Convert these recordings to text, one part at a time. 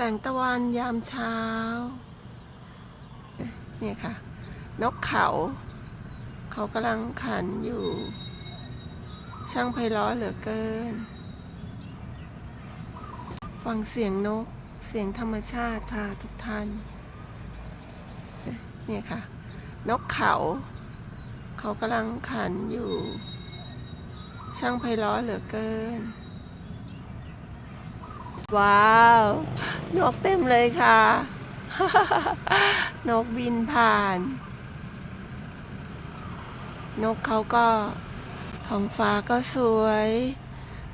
แสงตะวันยามเช้า เนี่ยค่ะ นกเขา เขากำลังขันอยู่ ช่างไพเราะเหลือเกิน ฟังเสียงนก เสียงธรรมชาติค่ะทุกท่าน เนี่ยค่ะ นกเขา เขากำลังขันอยู่ ช่างไพเราะเหลือเกิน ว้าว นกเต็มเลยค่ะ นกบินผ่าน นกเขาก็ท้องฟ้าก็สวย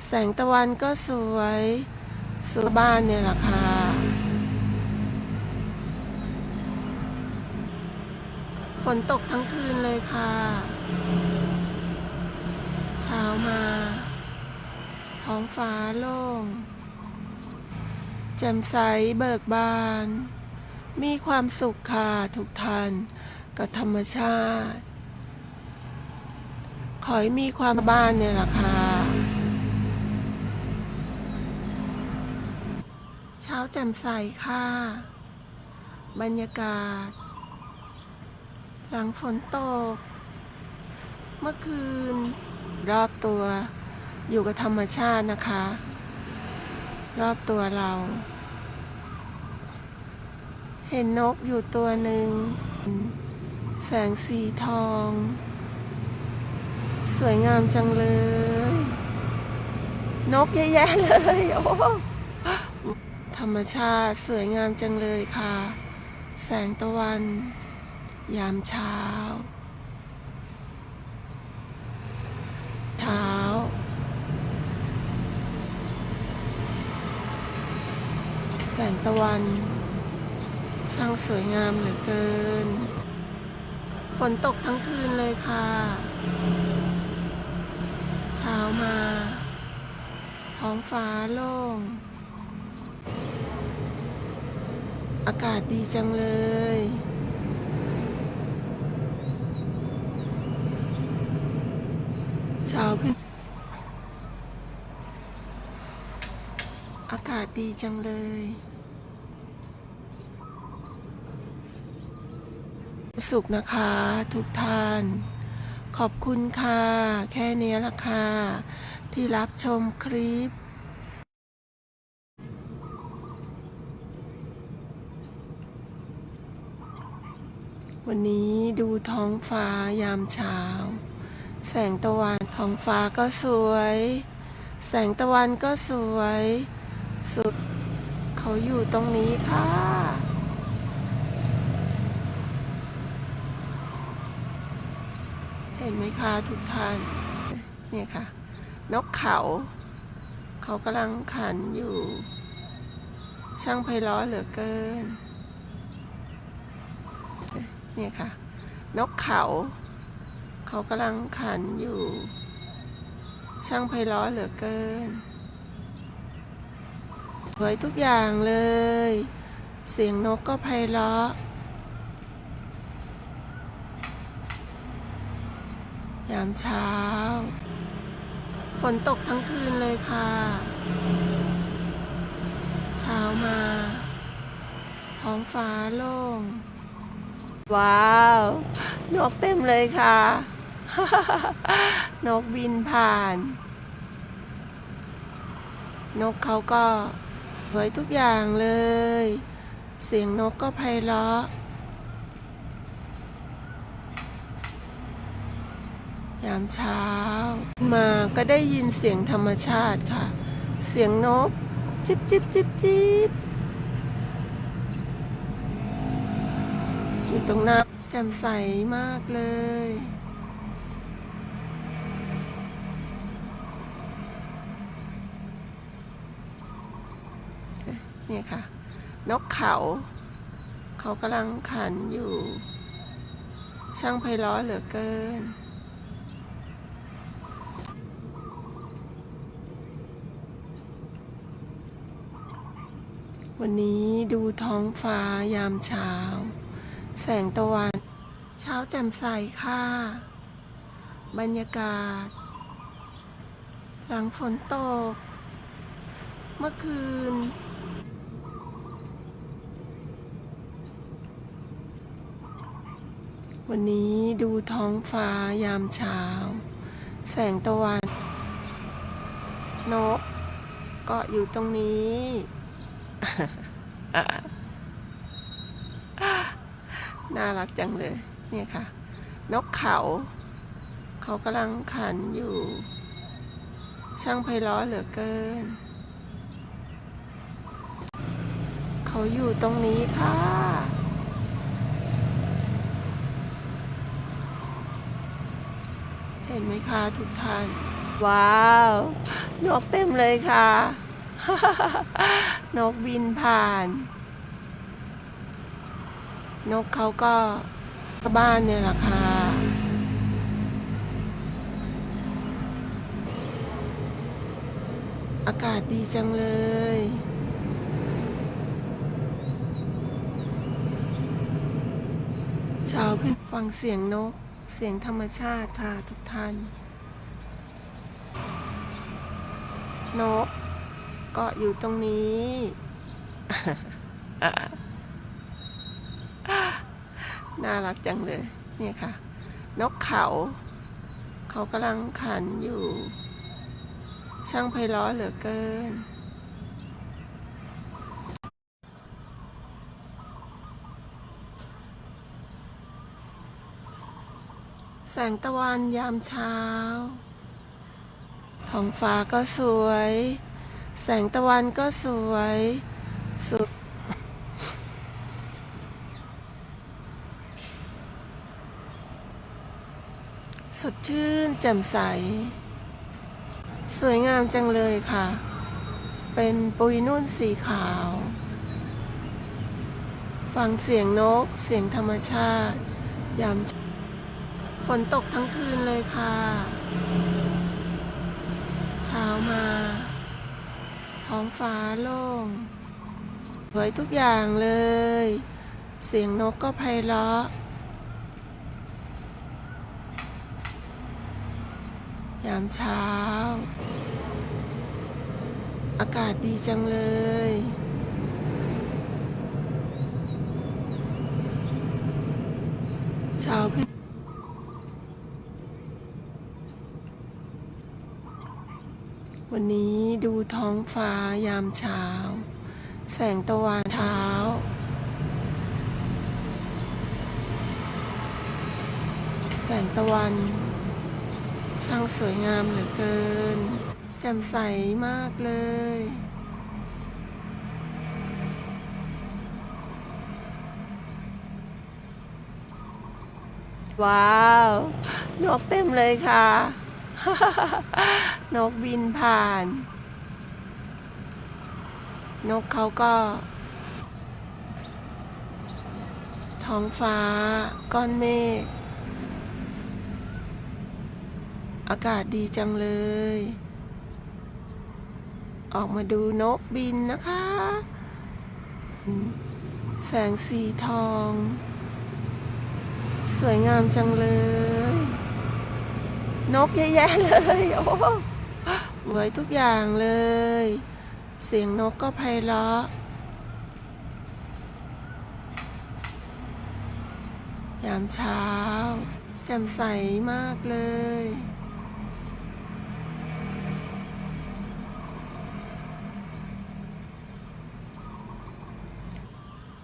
แสงตะวันก็สวยสวยบ้านเนี่ยแหละค่ะ ฝนตกทั้งคืนเลยค่ะ เช้ามา ท้องฟ้าโล่ง แจ่มใสเบิกบาน มีความสุขค่ะทุกท่านกับธรรมชาติ ขอให้มีความบ้านเนี่ยแหละค่ะเช้าแจ่มใสค่ะ บรรยากาศ หลังฝนตก เมื่อคืน รอบตัวอยู่กับธรรมชาตินะคะ รอบตัวเรา เห็นนกอยู่ตัวหนึ่ง แสงสีทอง สวยงามจังเลย นกเยอะแยะเลย โอ้ธรรมชาติสวยงามจังเลยค่ะ แสงตะวัน ยามเช้า เช้า แสงตะวัน ช่างสวยงามเหลือเกิน ฝนตกทั้งคืนเลยค่ะ เช้ามาท้องฟ้าโล่ง อากาศดีจังเลย เช้าขึ้น อาศดีจังเลย สุขนะคะทุกท่าน ขอบคุณค่ะ แค่นี้ละค่ะ ที่รับชมคลิปวันนี้ดูท้องฟ้ายามเช้า แสงตะวันท้องฟ้าก็สวย แสงตะวันก็สวย สุด เขาอยู่ตรงนี้ค่ะเห็นไหมคะทุกท่าน เนี่ยค่ะ นกเขา เขากำลังขันอยู่ ช่างไพเราะเหลือเกิน เนี่ยค่ะ นกเขา เขากำลังขันอยู่ ช่างไพเราะเหลือเกิน สวยทุกอย่างเลย เสียงนกก็ไพเราะ ยามเช้า ฝนตกทั้งคืนเลยค่ะ เช้ามา ท้องฟ้าโล่ง ว้าว นกเต็มเลยค่ะ นกบินผ่าน นกเขาก็ สวยทุกอย่างเลย เสียงนกก็ไพเราะ ยามเช้า มาก็ได้ยินเสียงธรรมชาติค่ะ เสียงนก จิบจิบจิบจิบอยู่ตรงน้าแจ่มใสมากเลย เนี่ยค่ะ นกเขา เขากำลังขันอยู่ ช่างไพเราะเหลือเกินวันนี้ดูท้องฟ้ายามเช้า แสงตะวัน เช้าแจ่มใสค่ะ บรรยากาศ หลังฝนตก เมื่อคืน วันนี้ดูท้องฟ้ายามเช้า แสงตะวันนกเกาะอยู่ตรงนี้ น่ารักจังเลย เนี่ยค่ะ นกเขา เขากำลังขันอยู่ ช่างไพเราะเหลือเกิน เขาอยู่ตรงนี้ค่ะ ห็นไหมคะทุกท่าน ว้าว นกเต็มเลยค่ะ นกบินผ่าน นกเขาก็บ้านเนี่ยแหละค่ะอากาศดีจังเลย เช้าขึ้นฟังเสียงนก เสียงธรรมชาติค่ะทุกท่านนกกาะอยู่ตรงนี้ น่ารักจังเลย เนี่ยค่ะ นกเขา เขากำลังขันอยู่ ช่างไพเราะเหลือเกิน แสงตะวันยามเช้า ท้องฟ้าก็สวย แสงตะวันก็สวย สุดสดชื่นแจ่มใส สวยงามจังเลยค่ะ เป็นปุยนุ่นสีขาว ฟังเสียงนกเสียงธรรมชาติ ยามเช้า ฝนตกทั้งคืนเลยค่ะ เช้ามาท้องฟ้าโล่งสวยทุกอย่างเลย เสียงนกก็ไพเราะ ยามเช้า อากาศดีจังเลย เช้าขึ้น วันนี้ ดูท้องฟ้ายามเช้า แสงตะวันเช้า แสงตะวัน ช่างสวยงามเหลือเกินแจ่มใสมากเลยว้าว นกเต็มเลยค่ะ นกบินผ่าน นกเขาก็ ท้องฟ้า ก้อนเมฆ อากาศดีจังเลย ออกมาดูนกบินนะคะ แสงสีทอง สวยงามจังเลย นกเยอะแยะเลย โอ้สวยทุกอย่างเลย เสียงนกก็ไพเราะ ยามเช้าแจ่มใสมากเลย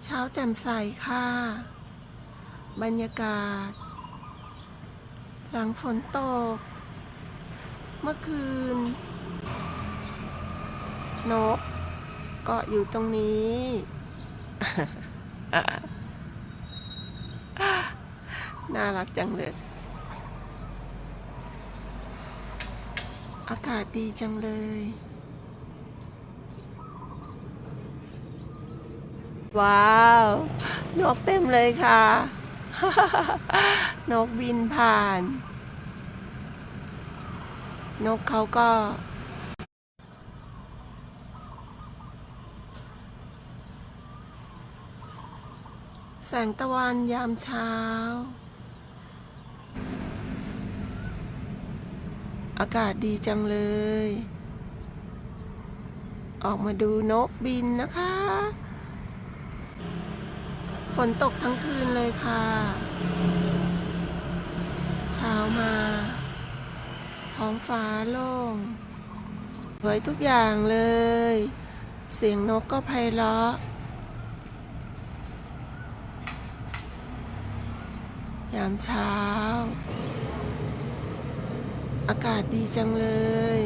เช้าแจ่มใสค่ะ บรรยากาศ หลังฝนตก เมื่อคืน นกกาะอยู่ตรงนี้ น่ารักจังเลย อากาศดีจังเลย ว้าว นกเต็มเลยค่ะ นกบินผ่าน นกเขาก็ แสงตะวันยามเช้า อากาศดีจังเลย ออกมาดูนกบินนะคะ ฝนตกทั้งคืนเลยค่ะ เช้ามาท้องฟ้าโล่งสวยทุกอย่างเลย เสียงนกก็ไพเราะ ยามเช้า อากาศดีจังเลย